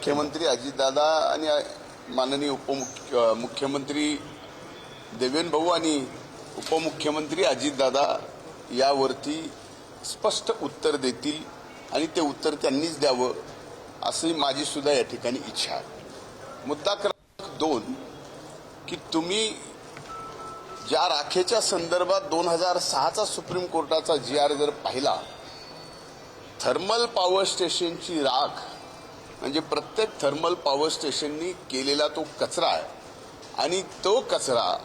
मुख्यमंत्री अजितदादा आणि माननीय उपमुख्य मुख्यमंत्री देवेंद्र भाऊ आणि उपमुख्यमंत्री अजितदादा यावरती स्पष्ट उत्तर देतील आणि ते उत्तर त्यांनीच द्यावं अशी माझी सुद्धा या ठिकाणी इच्छा आहे. मुद्दा क्रमांक दोन की तुम्ही ज्या राखेच्या संदर्भात दोन हजार सहाचा सुप्रीम कोर्टाचा जी आर जर पाहिला थर्मल पॉवर स्टेशनची राख म्हणजे प्रत्येक थर्मल पॉवर स्टेशननी केलेला तो कचरा आहे. आणि तो कचरा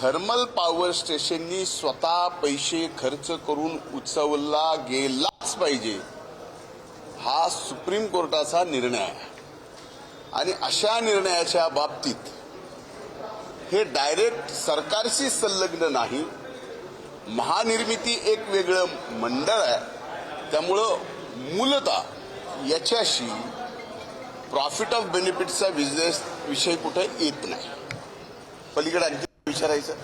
थर्मल पॉवर स्टेशननी स्वतः पैसे खर्च करून उचवला गेलाच पाहिजे हा सुप्रीम कोर्टाचा निर्णय आहे. आणि अशा निर्णयाच्या बाबतीत हे डायरेक्ट सरकारशी संलग्न नाही महानिर्मिती एक वेगळं मंडळ आहे. त्यामुळं मूलतः याच्याशी प्रॉफिट ऑफ बेनिफिटचा बिझनेस विषय कुठे येत नाही. पलीकडे आणखी विचारायचं?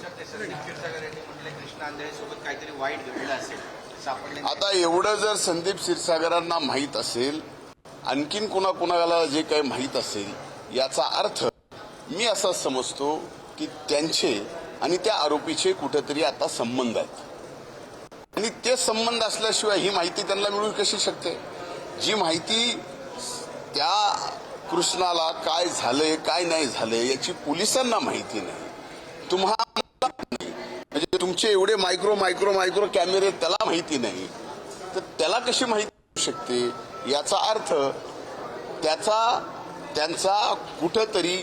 आता एवढं जर संदीप क्षीरसागरांना माहीत असेल आणखीन कोणाकोणाला जे काही माहीत असेल याचा अर्थ मी असा समजतो की त्यांचे आणि त्या आरोपीचे कुठेतरी आता संबंध आहेत. आणि ते संबंध असल्याशिवाय ही माहिती त्यांना मिळू कशी शकते? जी माहिती त्या कृष्णाला काय झालंय काय नाही झालंय याची पोलिसांना माहिती नाही. तुम्हाला म्हणजे तुमचे एवढे मायक्रो मायक्रो मायक्रो कॅमेरे त्याला माहिती नाही. तर त्याला कशी माहिती होऊ शकते? याचा अर्थ त्याचा त्यांचा कुठंतरी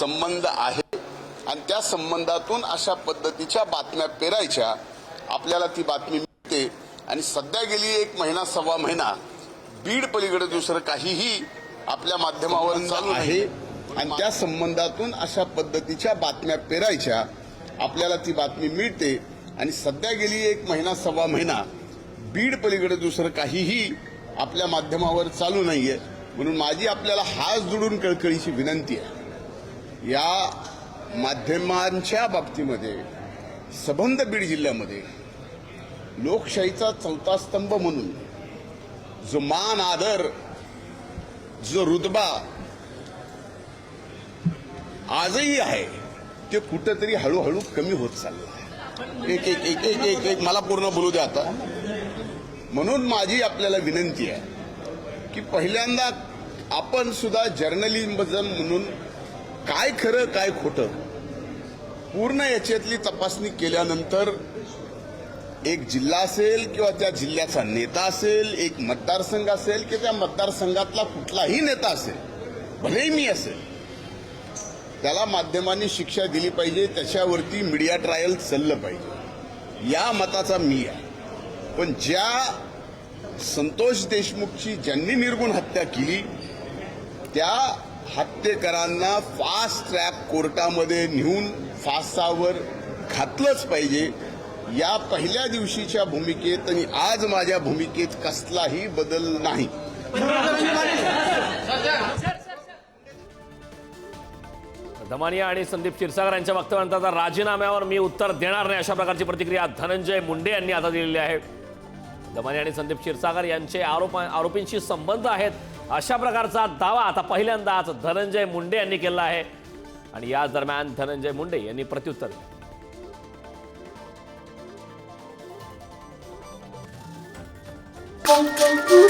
संबंध आहे आणि त्या संबंधातून अशा पद्धतीच्या बातम्या पेरायच्या आपल्याला ती बातमी मिळते. आणि सध्या गेली एक महिना सव्वा महिना बीड पलीकडे दुसरं काहीही आपल्या माध्यमावर चालू आहे. आणि त्या संबंधातून अशा पद्धतीच्या बातम्या पेरायच्या आपल्याला ती बातमी मिळते. आणि सध्या गेली एक महिना सव्वा महिना बीड पलीकडे दुसरं काहीही आपल्या माध्यमावर चालू नाहीये. म्हणून माझी आपल्याला हात जोडून कळकळीची विनंती आहे. या माध्यमांच्या बाबतीमध्ये सबंध बीड जिल्ह्यामध्ये लोकशाहीचा चौथा स्तंभ म्हणून जो मान आदर जो रुतबा आजही आहे ते कुठंतरी हळूहळू कमी होत चाललं आहे. एक एक एक एक एक एक मला पूर्ण बोलू द्या आता. म्हणून माझी आपल्याला विनंती आहे की पहिल्यांदा आपण सुद्धा जर्नलिझम म्हणून काय खरं काय खोटं पूर्ण याच्यातली तपासणी केल्यानंतर एक जिल्हा असेल किंवा त्या जिल्ह्याचा नेता असेल एक मतदारसंघ असेल किंवा त्या मतदारसंघातला कुठलाही नेता असेल भलेही मी असेल त्याला माध्यमांनी शिक्षा दिली पाहिजे त्याच्यावरती मीडिया ट्रायल चाललं पाहिजे. या मताचा मी आहे. पण ज्या संतोष देशमुखची ज्यांनी निर्गुण हत्या केली त्या हत्येकरांना फास्ट ट्रॅक कोर्टामध्ये नेऊन फासावर घातलंच पाहिजे. या पहिल्या दिवशीच्या भूमिकेत आणि आज माझ्या भूमिकेत कसलाही बदल नाही. धमानिया आणि संदीप क्षीरसागर यांच्या वक्तव्यानंतर राजीनाम्यावर मी उत्तर देणार नाही अशा प्रकारची प्रतिक्रिया धनंजय मुंडे यांनी आता दिलेली आहे. दमानिया आणि संदीप क्षीरसागर यांचे आरोप आरोपींशी संबंध आहेत अशा प्रकारचा दावा आता पहिल्यांदाच धनंजय मुंडे यांनी केला आहे. आणि याच दरम्यान धनंजय मुंडे यांनी प्रत्युत्तर दिलं. Música